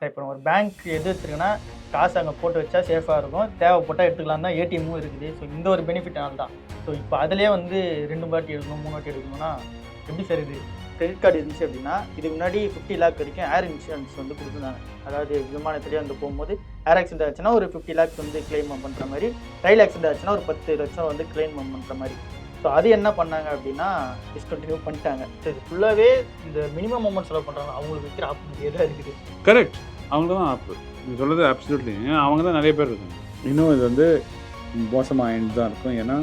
Sir இப்போ ஒரு bank எது வச்சிருக்குன்னா காசு அங்கே போட்டு வச்சா சேஃபாக இருக்கும். தேவைப்பட்டால் எடுத்துக்கலாம். தான் ஏடிஎம்மும் இருக்குது. ஸோ இந்த ஒரு பெனிஃபிட்னால தான். ஸோ இப்போ அதிலே வந்து ரெண்டு வாட்டி எடுக்கணும் மூணு வாட்டி எடுக்கணும்னா எப்படி சார் இது? கிரெடிட் கார்டு இருந்துச்சு அப்படின்னா இதுக்கு முன்னாடி ஃபிஃப்டி லேக் வரைக்கும் ஏர் இன்சூரன்ஸ் வந்து கொடுத்துருந்தாங்க. அதாவது விமானத்திலே வந்து போகும்போது ஏர் ஆக்சிடென்ட் ஆச்சுன்னா ஒரு ஃபிஃப்டி லேக்ஸ் வந்து கிளைம் பண்ணுற மாதிரி ரயில் ஆக்சிடென்ட் ஆச்சுன்னா ஒரு பத்து லட்சம் வந்து கிளைம் பண்ணுற மாதிரி. ஸோ அது என்ன பண்ணாங்க அப்படின்னா டிஸ்கண்டினியூ பண்ணிட்டாங்க. இது ஃபுல்லாகவே இந்த மினிமம் அமௌண்ட் செலவு பண்ணுறாங்க அவங்களுக்கு வைக்கிற ஆப்பர்ச்சுனிட்டி தான் இருக்குது. கரெக்ட் அவங்க தான் ஆப் நீ சொல்கிறது அப்சல்யூட்லி அவங்க தான் நிறைய பேர் இருக்காங்க. இன்னும் இது வந்து மோசமாக தான் இருக்கும். ஏன்னா.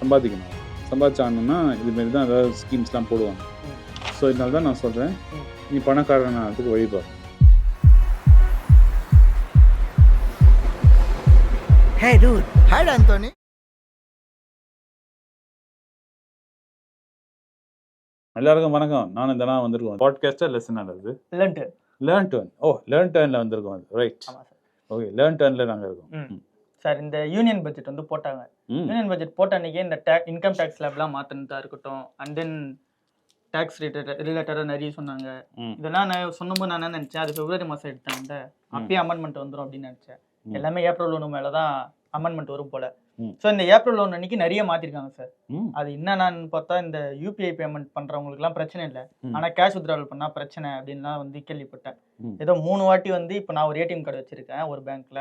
சம்பாதிக்கணும். சம்பாதிச்சாங்கன்னா இதுமாரி தான் ஏதாவது ஸ்கீம்ஸ்லாம் போடுவாங்க. ஸோ இதனால தான் நான் சொல்கிறேன். நீ பணக்காரன் அதுக்கு வழிபார் Hey dude, hi Anthony. எல்லாருக்கும் வணக்கம். நானும் தானே வந்திருக்கோம். பாட்காஸ்ட்டாக லெசன் ஆனது. இல்லைன்ட்டு லேர்ன் டர்ன் ஓ லேர்ன் டர்னில் வந்திருக்கோம் அது. ரைட் ஓகே லேர்ன் டர்னில் நாங்கள் இருக்கோம். சார் இந்த யூனியன் பட்ஜெட் வந்து போட்டாங்க. யூனியன் பட்ஜெட் போட்ட அன்றைக்கே இந்த டே இன்கம் டேக்ஸ் லேப்லாம் மாற்றினதா இருக்கட்டும் அண்ட் தென் டேக்ஸ் ரிலேட்டட் ரிலேட்டடாக நிறைய சொன்னாங்க. இதெல்லாம் நான் சொன்னபோது நான் என்ன நினச்சேன்? அது பிப்ரவரி மாதம் எடுத்தாங்க அப்பயே அமெண்ட்மெண்ட் வந்துடும் அப்படின்னு நினச்சேன். எல்லாமே ஏப்ரல் ஒன்று மேலே தான் அமெண்ட்மெண்ட் வரும் போல. ஸோ இந்த ஏப்ரல் ஒன்று அன்னைக்கு நிறைய மாற்றிருக்காங்க சார் அது என்னன்னு பார்த்தா இந்த யூபிஐ பேமெண்ட் பண்ணுறவங்களுக்குலாம் பிரச்சனை இல்லை. ம். ஆனால் கேஷ் வித்ட்ராவல் பண்ணால் பிரச்சனை அப்படின்லாம் வந்து கேள்விப்பட்டேன். ஏதோ மூணு வாட்டி வந்து இப்போ நான் ஒரு ஏடிஎம் கார்டு வச்சிருக்கேன் ஒரு பேங்க்ல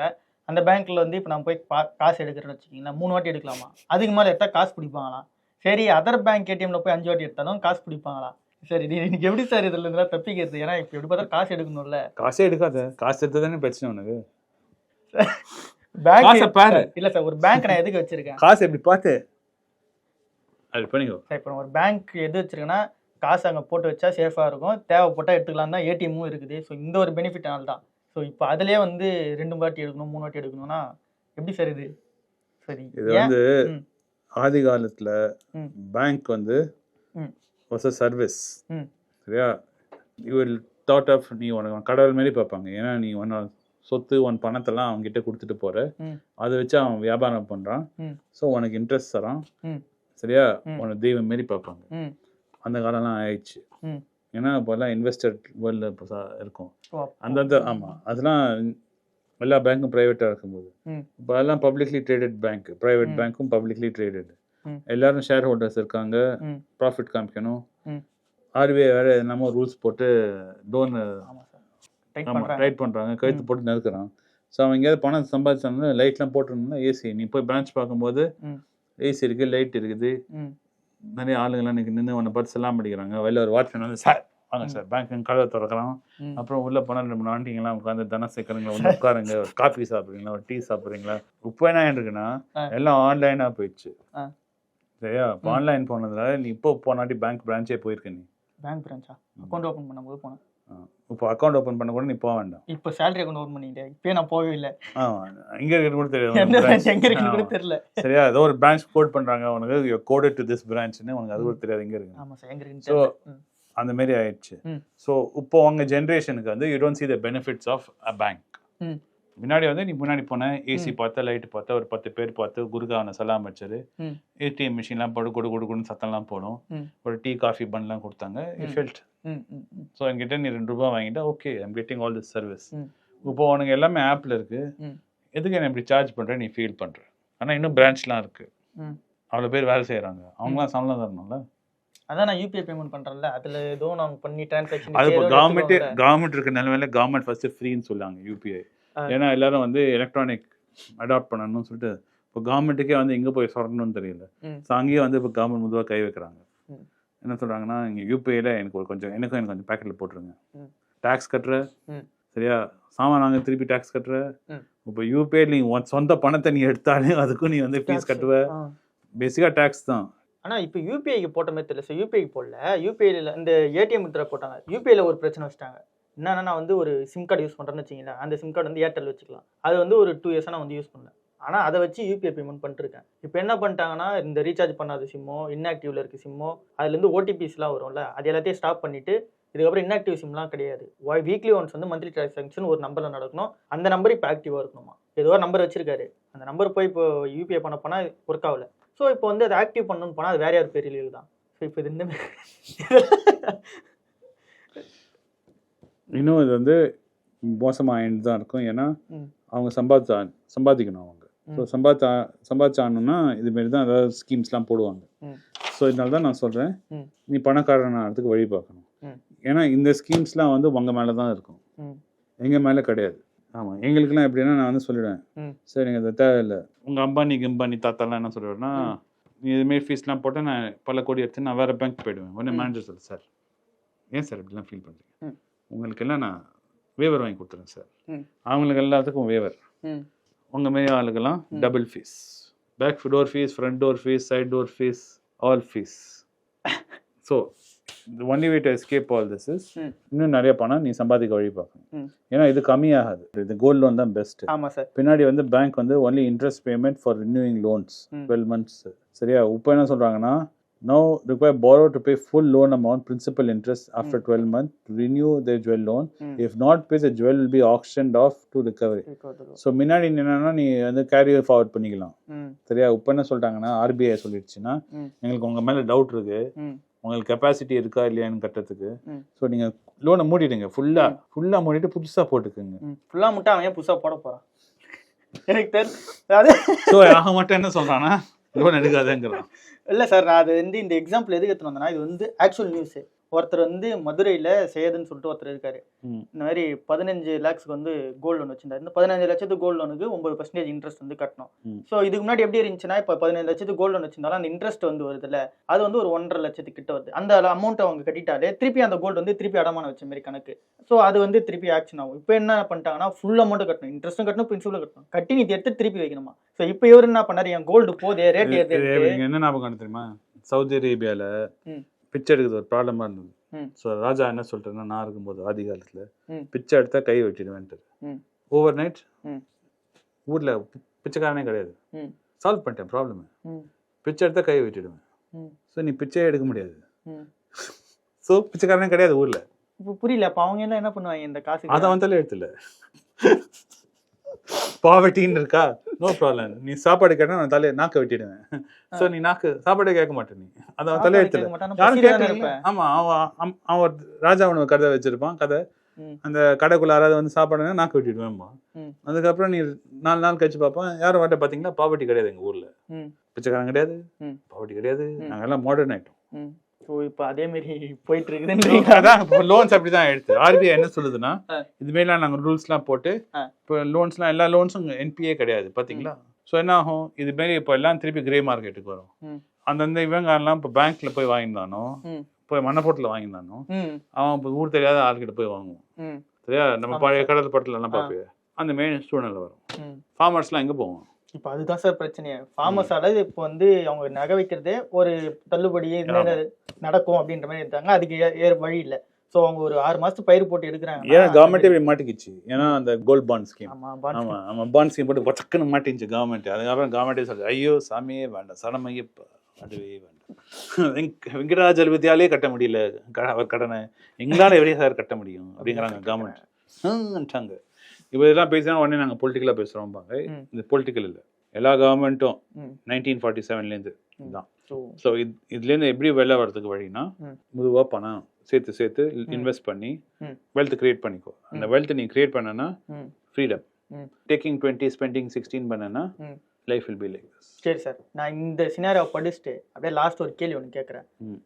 அந்த பேங்க்ல வந்து இப்போ நான் போய் காசு எடுக்கிறேன்னு வச்சுக்கிங்களேன் மூணு வாட்டி எடுக்கலாமா? அதுக்கு மேலே எடுத்தா காசு பிடிப்பாங்களாம் சரி அதர் பேங்க் ஏடிஎம்ல போய் அஞ்சு வாட்டி எடுத்தாலும் காசு பிடிப்பாங்களாம் சரி இன்னைக்கு எப்படி சார் இதுல இருந்தா தப்பிக்கிறது? ஏன்னா இப்போ எப்படி பார்த்தா காசு எடுக்கணும்ல. காசே எடுக்காத. காசு எடுத்து தானே பிரச்சனை உனக்கு? பேங்க் பாரு. இல்ல சார் ஒரு பேங்க் நான் எதுக்கு வச்சிருக்கேன்? காசு எப்படி பார்த்து? அது பண்ணிக்கோ. சார் இப்போ ஒரு பேங்க் எது வச்சிருக்கேன்னா காசு அங்கே போட்டு வச்சா சேஃபாக இருக்கும். தேவைப்பட்டால் எடுத்துக்கலாம். தான் ஏடிஎம்மும் இருக்குது. ஸோ இந்த ஒரு பெனிஃபிட்னால தான். ஸோ இப்போ அதிலே வந்து ரெண்டு வாட்டி எடுக்கணும் மூணு வாட்டி எடுக்கணும்னா எப்படி சார் இது? சரி இது வந்து. ஆதி காலத்துல. பேங்க் வந்து. வாஸ் அ சர்வீஸ் ம். சரியா? யூ வில் தாட் ஆஃப் நீ உனக்கு கடவுள் மாதிரி பார்ப்பாங்க. ஏன்னா நீ உன்ன சொத்து உன் பணத்தெல்லாம் அவங்ககிட்ட கொடுத்துட்டு போற. அதை வச்சு அவன் வியாபாரம் பண்றான். ஸோ உனக்கு இன்ட்ரெஸ்ட் தரான். சரியா. உனக்கு தெய்வம் மாரி பார்ப்பாங்க அந்த காலம்லாம் ஆயிடுச்சு. ஏன்னா இப்போல்லாம் இன்வெஸ்டர் வேர்ல்டில் இப்போ இருக்கும். அந்தந்த ஆமாம் அதெல்லாம் எல்லா பேங்க்கும் ப்ரைவேட்டாக இருக்கும்போது. இப்போ அதெல்லாம் பப்ளிக்லி ட்ரேடட் பேங்க் ப்ரைவேட். பேங்க்கும் பப்ளிக்லி ட்ரேடட். எல்லாரும் ஷேர் ஹோல்டர்ஸ் இருக்காங்க ப்ராஃபிட் காமிக்கணும். ஆர்பிஐ வேற என்னமோ ரூல்ஸ் போட்டு சார் டைட் பண்ணுறாங்க கழுத்து. போட்டு நெருக்கிறான் ஸோ அவங்க எங்கேயாவது பணம் சம்பாதிச்சாங்கன்னா லைட்லாம் போட்டுருந்தா ஏசி நீ போய் பிரான்ச் பார்க்கும்போது. ஏசி இருக்குது லைட் இருக்குது. நிறைய ஆளுங்கெல்லாம் நின்று நின்று உன்னை பார்த்து செல்லாம் படிக்கிறாங்க வெளில ஒரு வாட்ச்மேன் வந்து சார் வாங்க. சார். பேங்க் கதவை திறக்கிறான் அப்புறம் உள்ள போனால் ரெண்டு மூணு ஆண்டிங்கெல்லாம் உட்காந்து தன சேர்க்குறீங்களா வந்து உட்காருங்க. ஒரு காஃபி சாப்பிட்றீங்களா? ஒரு டீ சாப்பிட்றீங்களா? இப்போ என்ன இருக்குன்னா. எல்லாம் ஆன்லைனாக போயிடுச்சு. சரியா? இப்போ. ஆன்லைன் போனதுனால நீ இப்போ போனாட்டி பேங்க் பிரான்ச்சே போயிருக்க நீ. பேங்க் பிரான்ச்சா அக்கௌண்ட் ஓப்பன் பண்ணும்போது போனேன். இப்போ அக்கௌண்ட் ஓப்பன் பண்ண கூட நீ போக வேண்டாம். இப்போ சேலரி அக்கௌண்ட் ஓப்பன் பண்ணிட்டேன் இப்போயே நான் போகவே இல்லை. ஆ இங்கே இருக்கிறது கூட தெரியாது. எங்க இருக்குன்னு கூட. தெரியல சரியா? ஏதோ ஒரு பிரான்ச் கோட் பண்ணுறாங்க உனக்கு கோடட் டு திஸ் பிரான்ச்னு உனக்கு அது கூட தெரியாது எங்கே இருக்கு ஆமாம் சார் எங்க இருக்குன்னு தெரியல. ம். அந்த மாதிரி ஆயிடுச்சு. ஸோ இப்போ உங்க ஜென்ரேஷனுக்கு வந்து you don't see the benefits of a bank. முன்னாடி வந்து நீ முன்னாடி போன ஏசி. பார்த்த லைட் பார்த்த ஒரு பத்து பேர் பார்த்து குருகாவனை சலாம் வச்சாரு ம். ஏடிஎம் மிஷின்லாம் போட்டு குடு குடு குடுன்னு சத்தம்லாம் போடும் ம். ஒரு டீ காஃபி பண்ணலாம் கொடுத்தாங்க இட். ஃபெல்ட் ஸோ என்கிட்ட நீ ரெண்டு ரூபா வாங்கிட்டா okay I'm getting all this service. இப்போ உனக்கு எல்லாமே ஆப்பில் இருக்கு. எதுக்கு என்ன இப்படி சார்ஜ் பண்ணுற நீ ஃபீல் பண்ற ஆனால் இன்னும் பிரான்ச்லாம் இருக்கு. அவ்வளோ பேர் வேலை செய்கிறாங்க அவங்களாம் சம்பளம் தரணும்ல அதான் நான் யூபிஐ பேமெண்ட் பண்றேன்ல அதுல ஏதோ நான் பண்ணி டிரான்சாக்ஷன் அது கவர்மெண்ட் கவர்மெண்ட் இருக்க நிலைமையில கவர்மெண்ட் ஃபர்ஸ்ட் ஃப்ரீன்னு சொல்லுவாங்க யூபிஐ. ஏன்னா எல்லாரும் வந்து எலக்ட்ரானிக் அடாப்ட் பண்ணணும்னு சொல்லிட்டு இப்போ கவர்மெண்ட்டுக்கே வந்து எங்கே போய் சொரணும்னு தெரியல. ஸோ அங்கேயே வந்து இப்போ கவர்மெண்ட் முதுவாக கை வைக்கிறாங்க. என்ன சொல்கிறாங்கன்னா இங்கே யூபிஐயில் எனக்கு ஒரு கொஞ்சம் எனக்கும் எனக்கு கொஞ்சம் பேக்கெட்டில் போட்டுருங்க. டேக்ஸ் கட்டுற. சரியா? சாமான் வாங்க திருப்பி டேக்ஸ் கட்டுற. இப்போ யூபிஐ நீ சொந்த பணத்தை நீ எடுத்தாலே அதுக்கும் நீ வந்து ஃபீஸ் கட்டுவ. பேசிக்காக டேக்ஸ் தான். ஆனா இப்போ யூபிஐக்கு போட்ட மாதிரி தெரியல. சார் யூபிஐ போடல. யூபிஐல இந்த ஏடிஎம் வித்ரா போட்டாங்க. யூபிஐல ஒரு பிரச்சனை வச்சுட்டாங்க. என்னன்னா நான் வந்து ஒரு சிம் கார்டு யூஸ் பண்ணுறேன்னு வச்சிங்களேன் அந்த சிம் கார்டு வந்து ஏர்டெல் வச்சுக்கலாம். அது வந்து ஒரு டூ இயர்ஸாக நான் வந்து யூஸ் பண்ணேன். ஆனால் அதை வச்சு யூபிஐ பேமெண்ட் பண்ணிட்டுருக்கேன். இப்போ என்ன பண்ணிட்டாங்கன்னா இந்த ரீசார்ஜ் பண்ணாத சிம்மோ இன்ஆக்டிவ்ல இருக்க சிம்மோ அதுலேருந்து ஓடிபிஸ்லாம் வரும்ல அது எல்லாத்தையும் ஸ்டாப் பண்ணிட்டு இதுக்கப்புறம் இன்ஆக்டிவ் சிம்லாம் கிடையாது. வீக்லி ஒன்ஸ் வந்து மந்த்லி டிரான்சாக்ஷன் ஒரு நம்பரில் நடக்கணும். அந்த நம்பர் இப்போ ஆக்டிவாக இருக்கணுமா? ஏதோ ஒரு நம்பர் வச்சிருக்காரு. அந்த நம்பர் போய் இப்போ யூபிஐ பண்ண போனால் ஒர்க் ஆகல. ஸோ இப்போ வந்து அதை ஆக்டிவ் பண்ணணும்னு போனால் அது வேற யார் பேரில் தான். ஸோ இப்போ இது இந்த இன்னும் இது வந்து மோசமாக ஆயிட்டு தான் இருக்கும் ஏன்னா. அவங்க சம்பாதிச்சா சம்பாதிக்கணும் அவங்க ஸோ. சம்பாதிச்சா சம்பாதிச்சானுன்னா இதுமாரி தான் ஏதாவது ஸ்கீம்ஸ்லாம் போடுவாங்க. ஸோ இதனால தான் நான் சொல்கிறேன். நீ பணக்காரன் ஆகிறதுக்கு வழி பார்க்கணும். ஏன்னா இந்த ஸ்கீம்ஸ்லாம் வந்து உங்கள் மேலே தான் இருக்கும். எங்கள் மேலே கிடையாது ஆமாம் எங்களுக்குலாம் எப்படின்னா நான் வந்து சொல்லிடுவேன். சரி நீங்கள் அது தேவையில்லை உங்கள் அம்பானி கிம்பானி தாத்தாலாம் என்ன சொல்லுவேன்னா ம். நீ இதுமாரி ஃபீஸ்லாம் போட்டு நான் பல கோடி எடுத்து நான் வேறு பேங்க் போயிடுவேன் உடனே. மேனேஜர் சொல்லு சார் ஏன் சார் இப்படிலாம் ஃபீல் பண்ணுறீங்க ம். உங்களுக்கு எல்லாம் நான் வேவர் வாங்கி கொடுத்துறேன் சார். அவங்களுக்கு எல்லாத்துக்கும் வேவர். உங்கள் மாரி ஆளுக்கெல்லாம். Double fees back door fees front door fees side door fees all fees so the only to escape all this is ம். இன்னும் நிறைய பணம் நீ சம்பாதிக்க வழி பார்க்கணும். ஏன்னா இது கம்மியாகாது இது கோல்டு லோன் தான் பெஸ்ட் ஆமா சார் பின்னாடி வந்து பேங்க் வந்து only interest payment for renewing loans. Twelve months சரியா இப்போ என்ன சொல்கிறாங்கன்னா no require borrow to pay full loan amount principal interest after twelve month renew the jewel loan hmm. If not pay the jewel will be auctioned off to recovery so முன்னாடி என்னன்னா நீ வந்து carry forward பண்ணிக்கலாம். ம். சரியா? இப்போ என்ன சொல்லிட்டாங்கன்னா ஆர்பிஐ சொல்லிடுச்சுன்னா ம். எங்களுக்கு உங்கள் மேலே டவுட் இருக்கு. ம். உங்களுக்கு கெப்பாசிட்டி இருக்கா இல்லையான்னு கட்டுறதுக்கு. ஸோ நீங்கள் லோனை மூடிடுங்க. ஃபுல்லாக ஃபுல்லாக மூடிட்டு புதுசாக போட்டுக்குங்க. ம். ஃபுல்லா மட்டும் அவன் ஏன் புதுசா போட போறான்? எனக்கு தெரியல அது ஸோ ஆக மட்டும் என்ன சொல்கிறான்னா லோன் எடுக்காதேங்கிறான். இல்லை சார் நான் அது வந்து இந்த எக்ஸாம்பிள் எதுக்கு எடுத்துன்னு வந்தேன்னா இது வந்து ஆக்சுவல் நியூஸு ஒருத்தர் வந்து மதுரையில சேதுன்னு சொல்லிட்டு ஒருத்தர் இருக்காரு. இந்த மாதிரி பதினஞ்சு லேக்ஸ்க்கு வந்து கோல்டு லோன் வச்சிருந்தாரு. இந்த பதினஞ்சு லட்சத்துக்கு கோல்டு லோனுக்கு ஒன்பது பர்சன்டேஜ் இன்ட்ரெஸ்ட் வந்து கட்டணும். ஸோ இதுக்கு முன்னாடி எப்படி இருந்துச்சுன்னா இப்போ பதினஞ்சு லட்சத்துக்கு கோல்டு லோன் வச்சிருந்தாலும் அந்த இன்ட்ரெஸ்ட் வந்து வருதுல்ல அது வந்து ஒரு ஒன்றரை லட்சத்துக்கு கிட்ட வருது. அந்த அமௌண்ட் அவங்க கட்டிட்டாலே திருப்பி அந்த கோல்டு வந்து திருப்பி அடமான வச்ச மாதிரி கணக்கு. ஸோ அது வந்து திருப்பி ஆக்ஷன் ஆகும். இப்போ என்ன பண்ணிட்டாங்கன்னா ஃபுல் அமௌண்ட் கட்டணும். இன்ட்ரெஸ்ட்டும் கட்டணும் பிரின்சிபலும் கட்டணும். கட்டி நீ எடுத்து திருப்பி வைக்கணுமா? ஸோ இப்போ இவர் என்ன பண்ணாரு? என் கோல்டு போதே ரேட் என்ன ஞாபகம் தெரியுமா? சவுதி அரேபியாவில் ம். பிச்சை எடுக்கிறது ஒரு ப்ராப்ளமாக இருந்தது. ஸோ ராஜா என்ன சொல்லிட்டுனா நான் இருக்கும்போது ஆதி காலத்தில். பிச்சை எடுத்தா கை வெட்டிடுவேன்ட்டு. Over night. ஊரில் பிச்சைக்காரனே கிடையாது. சால்வ் பண்ணிட்டேன் ப்ராப்ளம். பிச்சை எடுத்தா கை வெட்டிடுவேன். ஸோ நீ பிச்சையே எடுக்க முடியாது. ஸோ பிச்சைக்காரனே கிடையாது ஊரில் இப்போ புரியல அப்போ அவங்க எல்லாம் என்ன பண்ணுவாங்க இந்த காசு அதை வந்தாலே எடுத்துல பாவர்ட்டின்னு இருக்கா? நோ ப்ராப்ளம் நீ சாப்பாடு கேட்டா நான் தலையை நாக்க வெட்டிடுவேன். ஸோ நீ நாக்கு சாப்பாடே கேட்க மாட்டேன் நீ. அதை அவன் தலையை எடுத்துல யாரும் கேட்கல அவன் அவன் ஒரு ராஜா அவனுக்கு கதை வச்சிருப்பான் கதை. அந்த கடைக்குள்ள யாராவது வந்து சாப்பாடுனா நாக்கு வெட்டிடுவேன்பா ம். அதுக்கப்புறம் நீ நாலு நாள் கழிச்சு பார்ப்பான் யாரும் வாட்ட பாத்தீங்கன்னா பாவர்ட்டி கிடையாது எங்க ஊர்ல. பிச்சைக்காரன் கிடையாது. பாவர்ட்டி கிடையாது. ம். நாங்க எல்லாம் மாடர்ன் ஆயிட்டோம் ஸோ இப்போ அதே மாதிரி போயிட்டு இருக்குதுன்றீங்க அதான் இப்போ லோன்ஸ் அப்படிதான் எடுத்து. ஆர்பிஐ என்ன சொல்லுதுன்னா. இது மாதிரிலாம் நாங்க ரூல்ஸ்லாம் போட்டு. இப்போ லோன்ஸ்லாம் எல்லா லோன்ஸும் என்பிஏ கிடையாது பாத்தீங்களா? ஸோ என்ன ஆகும்? இது மாரி இப்போ எல்லாம் திருப்பி கிரே மார்க்கெட்டுக்கு வரும். அந்தந்த இவங்கெல்லாம் இப்போ பேங்க்ல போய் வாங்கியிருந்தானோ. போய் மண்ணப்போட்டில் வாங்கியிருந்தானோ அவன் இப்போ ஊர் தெரியாத ஆள்கிட்ட போய் வாங்குவான். சரியா? நம்ம பழைய. கடல் படத்துல எல்லாம் ஆ. பார்ப்பேன் அந்த மெயின் சூழ்நிலை வரும். ஃபார்மர்ஸ்லாம் எங்க போவான் இப்போ அதுதான் சார் பிரச்சனையே. ஃபார்மஸால இப்போ வந்து அவங்க நகை வைக்கிறதே ஒரு தள்ளுபடி. நடக்கும் அப்படின்ற மாதிரி இருந்தாங்க அதுக்கு ஏ- ஏற வழி இல்லை. ஸோ அவங்க ஒரு ஆறு மாசத்துக்கு பயிர் போட்டு எடுக்கிறாங்க ஏன்னா கவர்மெண்ட்டே இப்படி மாட்டிக்கிச்சு. ஏன்னா அந்த கோல்ட் பாண்ட் ஸ்கீம் ஆமா bonds ஆமா ஆமா பாண்ட் ஸ்கீம் போட்டு பச்சக்குன்னு மாட்டிச்சு கவர்மெண்ட் அதுக்கப்புறம் கவர்மெண்ட்டே சொல்லு ஐயோ சாமியே வேண்டாம். சரணமையப்பா அதுவே வேண்டாம். வெங்க- வெங்கடாஜலபதியாலே கட்ட முடியல. அவர் கடனை. எங்களால எப்படி சார் கட்ட முடியும்? அப்படிங்கிறாங்க கவர்மெண்ட் இப்போ இதெல்லாம் பேசினா உடனே நாங்கள் பொலிட்டிக்கலாக பேசுகிறோம்பாங்க. இது பொலிட்டிக்கல் இல்லை எல்லா கவர்மெண்ட்டும். நைன்டீன் ஃபார்ட்டி செவன்லேருந்து. தான் ஸோ இது இதுலேருந்து எப்படி வெளில வர்றதுக்கு வழினா. மெதுவாக பணம் சேர்த்து சேர்த்து. இன்வெஸ்ட் பண்ணி. வெல்த் கிரியேட் பண்ணிக்கோ அந்த. வெல்த் நீ கிரியேட் பண்ணனா. Freedom. Taking twenty spending sixteen பண்ணனா. லைஃப் வில் பி லைக் சரி சார் நான் இந்த சினாரியை படிச்சுட்டு அப்படியே லாஸ்ட் ஒரு கேள்வி ஒன்று கேட்குறேன்.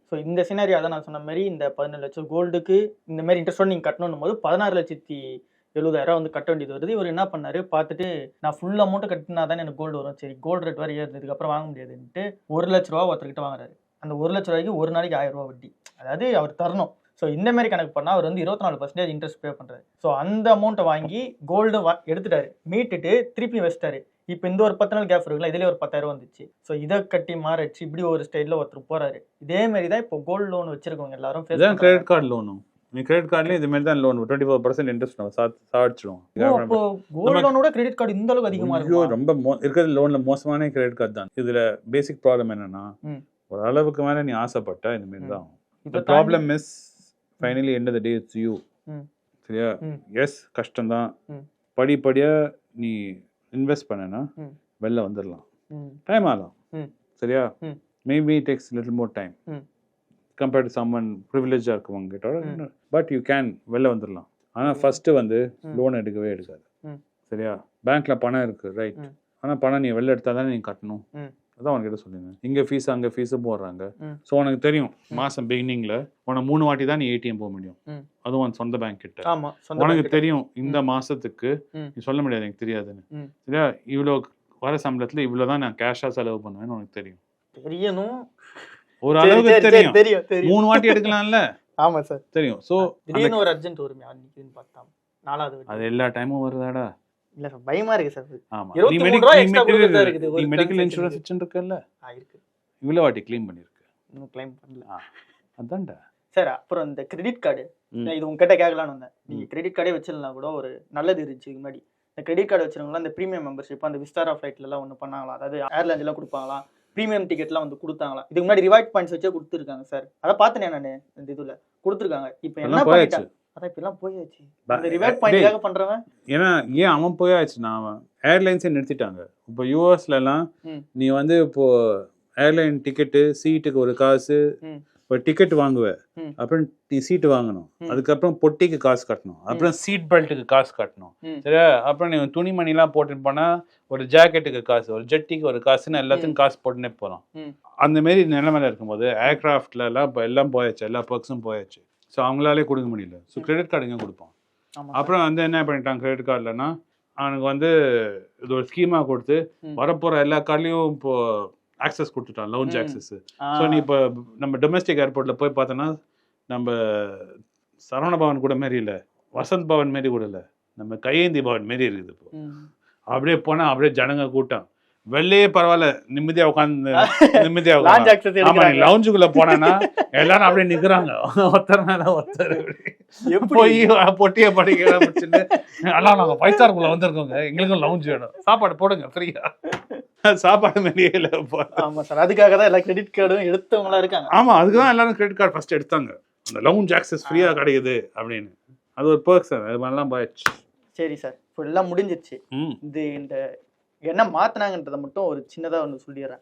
ஸோ இந்த சினாரியோ அதான் நான் சொன்ன மாதிரி இந்த பதினேழு லட்சம் கோல்டுக்கு இந்த மாதிரி இன்ட்ரெஸ்டோட நீங்கள் கட்டணும் போது பதினாறு லட்சத்தி எழுபதாயிரம் வந்து கட்ட வேண்டியது வருது. இவர் என்ன பண்ணாரு? பார்த்துட்டு நான் ஃபுல் அமௌண்ட் கட்டினா தான் எனக்கு கோல்டு வரும். சரி கோல்டு ரேட் வேறு ஏறுனதுக்கு அப்புறம் வாங்க முடியாதுன்ட்டு ஒரு லட்ச ரூபா ஒருத்தர்கிட்ட வாங்குறாரு. அந்த ஒரு லட்ச ரூபாய்க்கு ஒரு நாளைக்கு ஆயிரம் ரூபா வட்டி. அதாவது அவர் தரணும். ஸோ இந்த மாதிரி கணக்கு பண்ணால் அவர் வந்து இருபத்தி நாலு பர்சன்டேஜ் இன்ட்ரெஸ்ட் பே பண்ணுறாரு ஸோ அந்த அமௌண்ட்டை வாங்கி கோல்டு வா எடுத்துட்டாரு. மீட்டுட்டு திருப்பி வச்சிட்டாரு. இப்போ இந்த ஒரு பத்து நாள் கேப் இருக்குல்ல இதுலேயே ஒரு பத்தாயிரம் வந்துச்சு. ஸோ இதை கட்டி மாறிச்சு. இப்படி ஒரு ஸ்டைலில் ஒருத்தர் போறாரு. இதே மாதிரி தான் இப்போ கோல்டு லோன் வச்சிருக்கவங்க எல்லாரும். கிரெடிட் கார்டு லோனும் நீ கிரெடிட் கார்டுலேயும் இது மாதிரி தான் loan twenty four percent interest நம்ம சாடிச்சிடும் கோல்டு லோனோட கிரெடிட் கார்டு இந்த அளவுக்கு அதிகமா ஐயோ ரொம்ப இருக்கிறது லோன்ல மோசமான கிரெடிட் கார்டு தான் இதுல பேசிக் ப்ராப்ளம் என்னன்னா. ஒரு அளவுக்கு மேல நீ ஆசைப்பட்ட இந்த மாதிரி தான் problem miss finally end the day it's you. சரியா. எஸ் கஷ்டம்தான் ம். படிப்படியா நீ இன்வெஸ்ட் பண்ணனா. வெளில வந்துடலாம் டைம் ஆகலாம். சரியா. Maybe takes little more time. Compared to someone ப்ரிவிலேஜாக இருக்கவங்க கிட்ட. பட் யூ கேன் வெளில வந்துடலாம் ஆனால் ஃபர்ஸ்ட் வந்து. லோன் எடுக்கவே எடுக்காது. சரியா பேங்க்ல பணம் இருக்கு ரைட். ஆனால் பணம் நீ வெளில எடுத்தா தானே நீ கட்டணும். அதான் உனக்கிட்ட சொல்லுங்க இங்கே ஃபீஸ் அங்கே ஃபீஸு போடுறாங்க. ஸோ உனக்கு தெரியும் மாதம் பிகினிங்கில் உனக்கு மூணு வாட்டி தான் நீ ஏடிஎம் போக முடியும். அதுவும் உன் சொந்த பேங்க் கிட்ட உனக்கு. தெரியும் இந்த மாசத்துக்கு. நீ சொல்ல முடியாது எனக்கு தெரியாதுன்னு. சரியா இவ்வளோ வர சம்பளத்துல இவ்வளோ தான் நான் கேஷாக செலவு பண்ணுவேன்னு உனக்கு தெரியும் தெரியணும் ஒரு அளவுக்கு தெரியும். தெரியும் மூணு வாட்டி எடுக்கலாம்ல? ஆமா சார். தெரியும். ஸோ திடீர்னு ஒரு அர்ஜென்ட் வருமே அன்னைக்குன்னு பார்த்தா நாலாவது வட்டி. அது எல்லா டைமும் வருதாடா? இல்ல சார் பயமா இருக்கு சார் ஆமா. நீ மூணு மெடி- ரூபா நீ மெடிக்கல் இன்சூரன்ஸ் க்கு. வச்சுருக்கல ஆயிருக்கு இவ்வளோ வாட்டி க்ளைம் பண்ணியிருக்கு இன்னும் கிளைம் பண்ணல. அதான்டா. சார் அப்புறம் இந்த கிரெடிட் கார்டு. இது உங்ககிட்ட கேட்கலான்னு வந்தேன். நீங்க கிரெடிட் கார்டே வச்சிருந்தா கூட ஒரு நல்லது இருந்துச்சு மாதிரி இந்த கிரெடிட் கார்டு வச்சிருக்கவங்களாம் இந்த ப்ரீமியம் மெம்பர்ஷிப் அந்த விஸ்தாரா ஃபிளைட்ல எல்லாம் ஒன்று பண்ணாங்களா? அதாவது ஏர்லைன்ஸ் எல்லாம் கொடுப்பாங்களா? ப்ரீமியம் டிக்கெட்லாம் வந்து கொடுத்தாங்களா இதுக்கு முன்னாடி ரிவார்ட் பாயிண்ட்ஸ் வச்சே கொடுத்துருக்காங்க சார் அதை பார்த்தேனே நான் இந்த இதுல. கொடுத்துருக்காங்க. இப்போ என்ன எல்லாம் போயாச்சு. அதான் இப்போ எல்லாம் போயாச்சு ரிவார்ட் டேய். பாயிண்ட்காக பண்றவன்? ஏன்னா ஏன் அவன் போயாச்சுன்னா அவன் ஏர்லைன்ஸே நிறுத்திட்டாங்க. இப்போ யூஎஸ்லலாம் ம். நீ வந்து இப்போ ஏர்லைன் டிக்கெட்டு சீட்டுக்கு ஒரு காசு. இப்போ டிக்கெட் வாங்குவ ம். அப்புறம் நீ சீட்டு வாங்கணும். அதுக்கப்புறம் பொட்டிக்கு காசு கட்டணும். அப்புறம் சீட் பெல்ட்டுக்கு காசு கட்டணும். சரியா? அப்புறம் நீ துணிமணிலாம் போட்டுன்னு போனா ஒரு ஜாக்கெட்டுக்கு காசு ஒரு ஜெட்டிக்கு ஒரு காசுன்னு எல்லாத்துக்கும் காசு போட்டுனே போகிறோம். அந்த மாரி நிலைமையில இருக்கும்போது ஏர்கிராஃப்ட்ல எல்லாம் எல்லாம் போயாச்சு. எல்லா பர்க்ஸும் போயாச்சு. ஸோ அவங்களாலே கொடுக்க முடியல. ஸோ கிரெடிட் கார்டுங்க கொடுப்போம். அப்புறம் வந்து என்ன பண்ணிட்டாங்க கிரெடிட் கார்டுலனா அவனுக்கு வந்து இது ஒரு ஸ்கீமா கொடுத்து ம். வரப்போற எல்லா கார்ட்லயும் இப்போ ஆக்சஸ் கொடுத்துட்டான் லவுஞ்ச். ஆக்சஸ் ஸோ நீ இப்போ நம்ம டொமஸ்டிக் ஏர்போர்ட்ல போய் பார்த்தோன்னா நம்ம சரவண பவன் கூட மாரி இல்லை வசந்த் பவன் மாரி கூட இல்லை நம்ம கையேந்தி பவன் மாரி இருக்குது இப்போ. அப்படியே போனா அப்படியே ஜனங்க கூட்டம் வெள்ளையே பரவாயில்ல நிம்மதியா உட்காந்து நிம்மதியா ஆமா நீ. லவுஞ்சுக்குள்ள போனா எல்லாரும் அப்படியே நிக்கிறாங்க. ஒருத்தர் மேல ஒருத்தர்? போய் பொட்டியை படிக்க முடிச்சுட்டு. எல்லாம் நாங்க ஃபைவ் ஸ்டார்க்குள்ள வந்திருக்கோங்க. எங்களுக்கும் லவுஞ்ச் வேணும். சாப்பாடு போடுங்க ஃப்ரீயா சாப்பாடு வெளியே இல்லை. ஆமா சார். அதுக்காக தான் எல்லா கிரெடிட் கார்டும் எடுத்தவங்களா இருக்காங்க. ஆமா அதுக்கு தான் எல்லாரும் கிரெடிட் கார்டு ஃபர்ஸ்ட் எடுத்தாங்க. அந்த லவுஞ்ச் ஆக்சஸ் ஃப்ரீயா கிடைக்குது அப்படின்னு. அது ஒரு பர்க்ஸ் அது மாதிரிலாம் போயாச்சு. சரி சார். எல்லாம் முடிஞ்சிருச்சு. இது இந்த என்ன மாத்தினாங்கன்றதை மட்டும் ஒரு சின்னதா ஒன்று சொல்லிடுறேன்.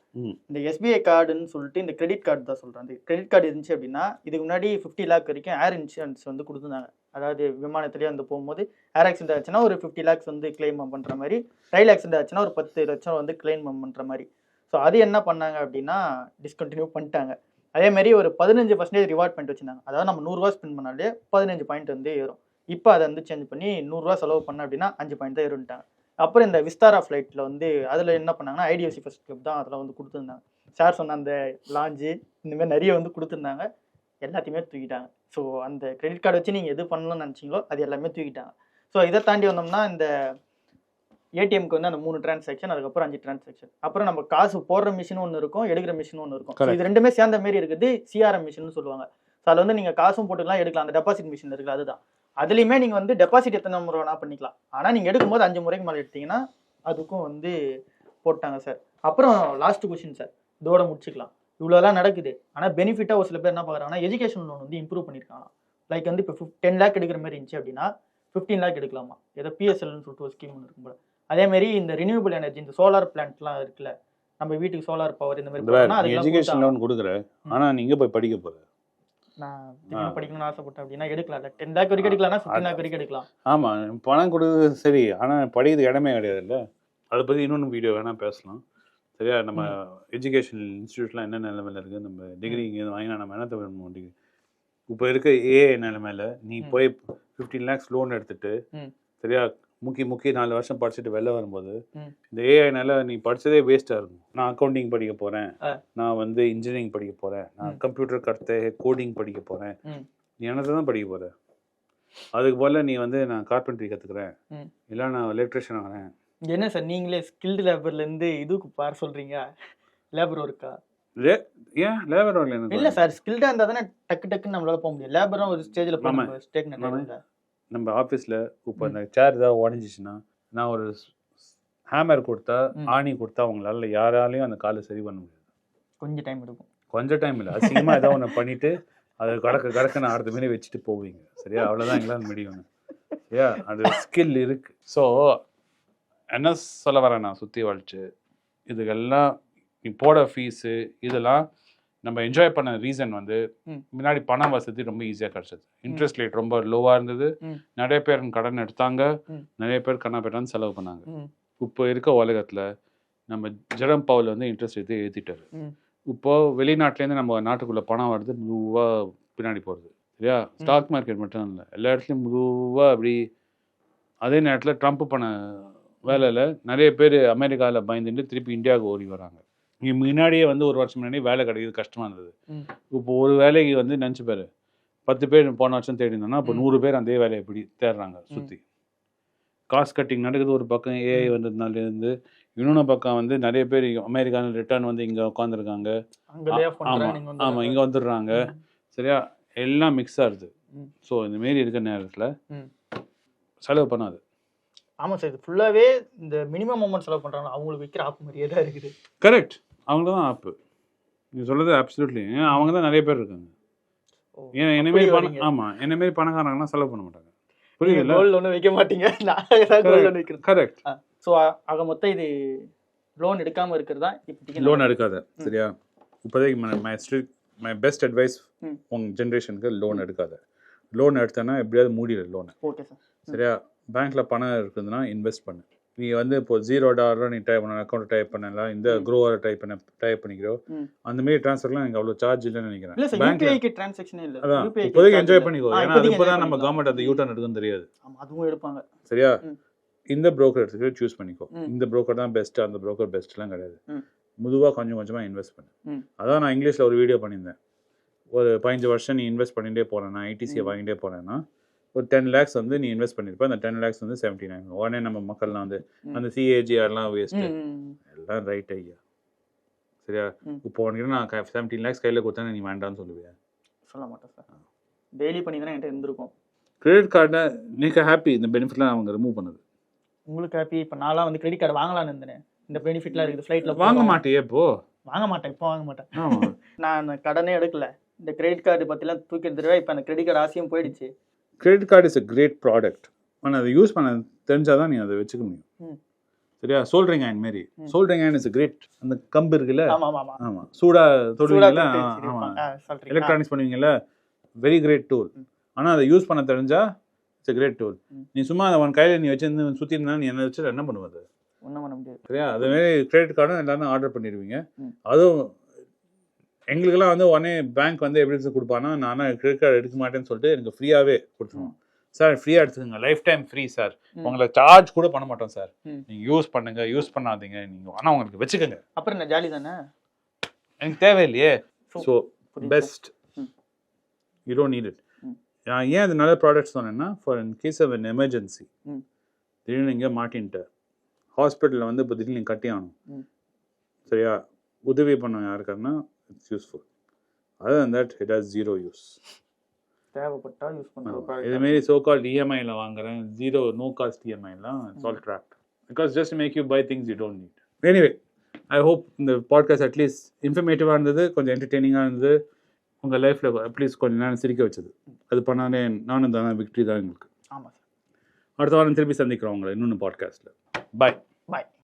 இந்த எஸ்பிஐ கார்டுன்னு சொல்லிட்டு இந்த கிரெடிட் கார்டு தான் சொல்றேன். இந்த கிரெடிட் கார்டு இருந்துச்சு அப்படின்னா இதுக்கு முன்னாடி ஃபிஃப்டி லேக் வரைக்கும் ஏர் இன்சூரன்ஸ் வந்து கொடுத்துருந்தாங்க. அதாவது விமானத்திலேயே வந்து போகும்போது ஏர் ஆக்சிடென்ட் ஆச்சுன்னா ஒரு ஃபிஃப்டி லேக்ஸ் வந்து கிளைம் பண்ற மாதிரி ரயில் ஆக்சிடென்ட் ஆச்சுன்னா ஒரு பத்து லட்சம் வந்து கிளைம் பண்ற மாதிரி. ஸோ அது என்ன பண்ணாங்க அப்படின்னா டிஸ்கண்டினியூ பண்ணிட்டாங்க. அதே மாதிரி ஒரு பதினஞ்சு பர்சன்டேஜ் ரிவார்ட் பாயிண்ட் வச்சிருந்தாங்க. அதாவது நம்ம நூறுரூவா ஸ்பெண்ட் பண்ணாலே பதினஞ்சு பாயிண்ட் வந்து ஏறும். இப்போ அதை வந்து சேஞ்ச் பண்ணி நூறுரூவா செலவு பண்ண அப்படின்னா அஞ்சு பாயிண்ட் தான் ஏறுன்ட்டாங்க அப்புறம் இந்த விஸ்தாரா ஃப்ளைட்டில் வந்து அதில் என்ன பண்ணாங்கன்னா ஐடிஎஃப்சி ஃபர்ஸ்ட் கிளப் தான் அதில் வந்து கொடுத்துருந்தாங்க. சார் சொன்ன அந்த லாஞ்சு இந்த மாதிரி நிறைய வந்து கொடுத்துருந்தாங்க. எல்லாத்தையுமே தூக்கிட்டாங்க. ஸோ அந்த கிரெடிட் கார்டு வச்சு நீங்கள் எது பண்ணணும்னு நினச்சிங்களோ அது எல்லாமே தூக்கிட்டாங்க. ஸோ இதை தாண்டி வந்தோம்னா இந்த ஏடிஎம்க்கு வந்து அந்த மூணு டிரான்சாக்ஷன் அதுக்கப்புறம் அஞ்சு டிரான்சாக்ஷன் அப்புறம் நம்ம காசு போடுற மிஷின் ஒன்று இருக்கும் எடுக்கிற மிஷின் ஒன்று இருக்கும். இது ரெண்டுமே சேர்ந்த மாதிரி இருக்குது சிஆர்எம் மிஷின் சொல்லுவாங்க. ஸோ அதில் வந்து நீங்கள் காசும் போட்டுக்கலாம் எடுக்கலாம். அந்த டெபாசிட் மிஷின் இருக்குல்ல அதுதான். அதுலேயுமே நீங்கள் வந்து டெபாசிட் எத்தனை முறை வேணா பண்ணிக்கலாம். ஆனால் நீங்கள் எடுக்கும்போது அஞ்சு முறைக்கு மேலே எடுத்தீங்கன்னா அதுக்கும் வந்து போட்டாங்க சார் அப்புறம் லாஸ்ட் கொஷின் சார் இதோட முடிச்சுக்கலாம். இவ்வளோலாம் நடக்குது. ஆனால் பெனிஃபிட்டாக ஒரு சில பேர் என்ன பார்க்குறாங்கன்னா எஜுகேஷன் லோன் வந்து இம்ப்ரூவ் பண்ணியிருக்காங்க லைக் வந்து இப்போ டென் லேக் எடுக்கிற மாதிரி இருந்துச்சு அப்படின்னா ஃபிஃப்டீன் லேக் எடுக்கலாமா? ஏதோ பிஎஸ்எல்னு சொல்லிட்டு ஒரு ஸ்கீம் ஒன்று இருக்கும் போல. அதே மாதிரி இந்த ரினியூபிள் எனர்ஜி இந்த சோலார் பிளான்ட்லாம் இருக்குல்ல நம்ம வீட்டுக்கு சோலார் பவர் இந்த மாதிரி எஜுகேஷன் லோன் கொடுக்குற. ஆனா நீங்க போய் படிக்க போற? நான் படிக்கணும்னு ஆசைப்பட்டேன் அப்படின்னா எடுக்கலாம். டென் லேக் வரைக்கும் ஃபிஃப்டின் லேக் வரைக்கும் எடுக்கலாம். ஆமா பணம் கொடுக்குறது சரி ஆனா படிக்கிறது இடமே கிடையாதுல்ல? அதை பத்தி இன்னொன்று வீடியோ வேணா பேசலாம். சரியா? நம்ம எஜுகேஷன் இன்ஸ்டியூட்லாம் என்ன நிலைமையில இருக்கு? நம்ம டிகிரி இங்கே வாங்கினா நம்ம என்ன தவிர டிகிரி இப்போ இருக்க ஏஐ நிலைமையில நீ. போய் ஃபிஃப்டீன் லேக்ஸ் லோன் எடுத்துட்டு. சரியா? முக்கி முக்கி நாலு வருஷம் படிச்சுட்டு வெளில வரும்போது. இந்த ஏஐனால நீ படிச்சதே வேஸ்ட்டாக இருக்கும். நான் அக்கௌண்டிங் படிக்க போறேன். நான் வந்து இன்ஜினியரிங் படிக்க போறேன். நான். கம்ப்யூட்டர் கற்று கோடிங் படிக்க போறேன். நீ என்னத்தை தான் படிக்க போற? அதுக்கு போல நீ வந்து நான் கார்பென்ட்ரி கத்துக்கிறேன். ம். இல்லை நான் எலக்ட்ரிஷியன் ஆகிறேன். என்ன சார் நீங்களே ஸ்கில்டு லேபர்ல இருந்து இதுக்கு பார சொல்றீங்க? லேபர் ஒர்க்கா ஏன்? லேபர் எனக்கு இல்ல சார் ஸ்கில்டா இருந்தா தானே டக்கு டக்குன்னு நம்மளால போக முடியும். லேபரும் ஒரு ஸ்டேஜ்ல. போய் ஸ்டேக் நம்ம ஆஃபீஸில் இப்போ இந்த சேர் ஏதாவது உடஞ்சிச்சுன்னா நான் ஒரு ஹேமர் கொடுத்தா. ஆணி கொடுத்தா அவங்களால யாராலையும் அந்த காலை சரி பண்ண முடியாது. கொஞ்சம் டைம் எடுக்கும். கொஞ்சம் டைம் இல்லை. அசிங்கமாக ஏதோ ஒன்று பண்ணிட்டு அதை கடக்க கடக்க அடுத்த மாரி வச்சுட்டு போவீங்க. சரியா? அவ்வளோதான் எங்களால் முடியும் சரியா? அது ஸ்கில் இருக்கு. ஸோ என்ன சொல்ல வரேன் நான்? சுற்றி வளைச்சு. இதுக்கெல்லாம் நீ போட ஃபீஸு இதெல்லாம் நம்ம என்ஜாய் பண்ண ரீசன் வந்து. முன்னாடி பண வசதி ரொம்ப ஈஸியாக கிடச்சிது. இன்ட்ரெஸ்ட் ரேட் ரொம்ப லோவாக இருந்தது. நிறைய பேர் கடன் எடுத்தாங்க. நிறைய பேர் கண்ணா பேட்டான்னு செலவு பண்ணாங்க. இப்போ இருக்க உலகத்தில் நம்ம ஜெரம் பவுல் வந்து இன்ட்ரெஸ்ட் ரேட்டு ஏற்றிட்டாரு. இப்போ வெளிநாட்டிலேருந்து நம்ம நாட்டுக்குள்ளே பணம் வருது மெதுவாக பின்னாடி போகிறது சரியா? ஸ்டாக் மார்க்கெட் மட்டும் இல்லை. எல்லா இடத்துலையும் மெதுவாக அப்படி அதே நேரத்தில் ட்ரம்ப் பண்ண வேலையில் நிறைய பேர் அமெரிக்காவில் பயந்துட்டு திருப்பி இந்தியாவுக்கு ஓடி வராங்க. முன்னாடியே வந்து ஒரு வருஷம் முன்னாடி வேலை கிடைக்கிறது கஷ்டமாக இருந்தது. இப்போ ஒரு வேலைக்கு வந்து நினச்சி பாரு. பத்து பேர் போன வருஷம் தேடி இருந்தோம்னா இப்போ. நூறு பேர் அதே வேலையை இப்படி தேடுறாங்க சுற்றி காஸ்ட் கட்டிங் நடக்குது ஒரு பக்கம் ஏஐ வந்ததுனால இருந்து இன்னொன்று பக்கம் வந்து நிறைய பேர் அமெரிக்காவில் ரிட்டர்ன் வந்து இங்கே உட்காந்துருக்காங்க அங்க lay off பண்றேன், ஆமா நீங்க வந்து ஆமாம் இங்கே வந்துடுறாங்க. சரியா? எல்லாம் மிக்ஸ் ஆகுது. ஸோ இந்த மாரி இருக்க நேரத்தில். செலவு பண்ணாது. ஆமா சார் இது ஃபுல்லாவே இந்த மினிமம் அமௌண்ட் செலவு பண்றாங்க. அவங்களுக்கு விற்கிற ஆப் மாதிரியே தான் இருக்குது. கரெக்ட் அவங்க தான் ஆப்பு நீ சொல்றது அப்சல்யூட்லி அவங்க தான் நிறைய பேர் இருக்காங்க. ஏன் என்ன மாரி. பணம் ஆமாம் என்ன மாரி பணக்காரங்கலாம் செலவு பண்ண மாட்டாங்க. புரியுதுல்ல? கோல்டு ஒன்றும் வைக்க மாட்டீங்க. வைக்கிறது கரெக்ட் ஸோ ஆக மொத்தம் இது லோன் எடுக்காம இருக்கிறதா? இப்போதைக்கு லோன் எடுக்காத சரியா? இப்போதைக்கு my strict my best advice ம். உங்க ஜென்ரேஷனுக்கு லோன் எடுக்காத. லோன் எடுத்தேன்னா எப்படியாவது மூடிடு லோனை ஓகே சார் சரியா? பேங்க்ல பணம் இருக்குதுன்னா இன்வெஸ்ட் பண்ணு. நீ வந்து இப்போ ஜீரோ டாலர் நீ டைப் பண்ண அக்கௌண்ட் டைப் பண்ணலாம் இந்த. க்ரோவரை டைப் பண்ண டைப் பண்ணிக்கிறோ ம். அந்த மாதிரி ட்ரான்ஸ்ஃபர்லாம் எனக்கு அவ்வளோ சார்ஜ் இல்லைன்னு இல்ல நினைக்கிறேன் சார் பேங்க்ல யூபிஐக்கு டிரான்சாக்ஷனே இல்ல அதான் இப்போதைக்கு என்ஜாய். பண்ணிக்கோ ஏன்னா அது enjoy நம்ம. கவர்மெண்ட் அந்த யூட்டர்ன் எடுக்குன்னு தெரியாது அதுவும் எடுப்பாங்க சரியா. இந்த broker எடுத்துட்டு சூஸ் பண்ணிக்கோ. இந்த broker தான் பெஸ்ட் அந்த broker பெஸ்ட்லாம் கிடையாது. முதுவாக கொஞ்சம் கொஞ்சமா இன்வெஸ்ட் பண்ணு. அதான் நான் இங்கிலீஷ்ல ஒரு வீடியோ பண்ணியிருந்தேன் ஒரு பதினஞ்சு வருஷம் நீ இன்வெஸ்ட் பண்ணிட்டே போனேன்னா ஐடிசியை. வாங்கிட்டே போனேன்னா ஒரு டென் லேக்ஸ் வந்து நீ இன்வெஸ்ட் பண்ணிருப்ப அந்த டென் லேக்ஸ் வந்து செவன்ட்டி நைன் உடனே நம்ம மக்கள்லாம் வந்து. அந்த சிஏஜிஆர்லாம் வேஸ்ட் ம், ம், ம். எல்லாம் ரைட் ஐயா. சரியா. இப்போ உனக்கு நான் செவன்டீன் லேக்ஸ் கையில் கொடுத்தா நீ வேண்டாம்னு சொல்லுவியா? சொல்ல மாட்டேன் சார் டெய்லி பண்ணி தானே என்கிட்ட இருந்திருக்கும். கிரெடிட் கார்டை நீங்க ஹாப்பி இந்த பெனிஃபிட்லாம் அவங்க ரிமூவ் பண்ணது. உங்களுக்கு ஹாப்பி இப்போ நான்லாம் வந்து கிரெடிட் கார்டு வாங்கலாம்னு இருந்தேன். இந்த பெனிஃபிட்லாம் இருக்குது ஃப்ளைட்டில் வாங்க மாட்டியே இப்போ? வாங்க மாட்டேன் இப்போ வாங்க மாட்டேன். நான் கடனே எடுக்கல. இந்த கிரெடிட் கார்டு பற்றிலாம் தூக்கி எடுத்துருவேன் இப்போ அந்த கிரெடிட் கார்டு ஆசையும் போயிடுச்சு. Credit card is a great product ஆனால் அதை யூஸ் பண்ண தெரிஞ்சாதான் நீ அதை வச்சுக்க முடியும். சரியா? சோல்ட்ரிங் ஹேண்ட் மாரி. சோல்ட்ரிங் ஹேண்ட் இஸ் கிரேட் அந்த கம்பு இருக்குல்ல? ஆமா ஆமா. ஆமா ஆமா சூடா சூடா தொடுவீங்கல்ல தொட்டு ஆ, வச்சிருப்பாங்க. ஆமா ஆ, சொல்றீங்களா? எலக்ட்ரானிக்ஸ் பண்ணுவீங்கல்ல? வெரி கிரேட் டூல் ம். ஆனா அதை யூஸ் பண்ண தெரிஞ்சா இட்ஸ் a கிரேட் டூல். நீ சும்மா அதை உன் கையில நீ வச்சிருந்து சுத்தி இருந்தா நீ என்ன வச்சு என்ன பண்ணுவது ஒண்ணும் பண்ண முடியாது. சரியா? அதே மாதிரி கிரெடிட் கார்டும் எல்லாரும் ஆர்டர் பண்ணிடுவீங்க. அதுவும் எங்களுக்கெல்லாம் வந்து உடனே பேங்க் வந்து எப்படி கொடுப்பானா நான் கிரெடிட் கார்டு எடுக்க மாட்டேன்னு சொல்லிட்டு எனக்கு ஃப்ரீயாகவே கொடுத்துருவோம் சார் ஃப்ரீயாக எடுத்துக்கோங்க லைஃப் டைம் ஃப்ரீ சார். உங்களை சார்ஜ் கூட பண்ண மாட்டோம் சார். நீங்கள் யூஸ் பண்ணுங்க யூஸ் பண்ணாதீங்க நீங்கள் ஆனால் உங்களுக்கு வச்சுக்கோங்க அப்புறம் என்ன ஜாலி தானே எனக்கு தேவையில்லையே so. Best. You don't need it. நான் ஏன் அது நல்ல ப்ராடக்ட்ஸ் சொன்னேன்னா for in case of an emergency. திடீர்னு எங்கேயோ மாட்டின்ட்டு ஹாஸ்பிட்டலில் வந்து இப்போ திடீர்னு கட்டி ஆகணும். சரியா உதவி பண்ண யாருக்காருன்னா it's useful other than that it has zero use தேவைப்பட்டா யூஸ் பண்ணுறோம் இதுமாரி சோ கால்ட் இஎம்ஐல வாங்குறேன். Zero no cost இஎம்ஐலாம் it's all trapped because just make you buy things you don't need anyway I hope இந்த பாட்காஸ்ட் அட்லீஸ்ட் இன்ஃபர்மேட்டிவாக இருந்தது கொஞ்சம் என்டர்டெய்னிங்காக இருந்தது. உங்கள் லைஃப்பில் அட்லீஸ்ட் கொஞ்சம் நேரம் சிரிக்க வச்சது. அது பண்ணாலே நானும் தானே விக்ட்ரி தான் எங்களுக்கு. ஆமா சார் அடுத்த வாரம் திருப்பி சந்திக்கிறோம் உங்களை இன்னொன்று பாட்காஸ்ட்டில் பாய் பாய்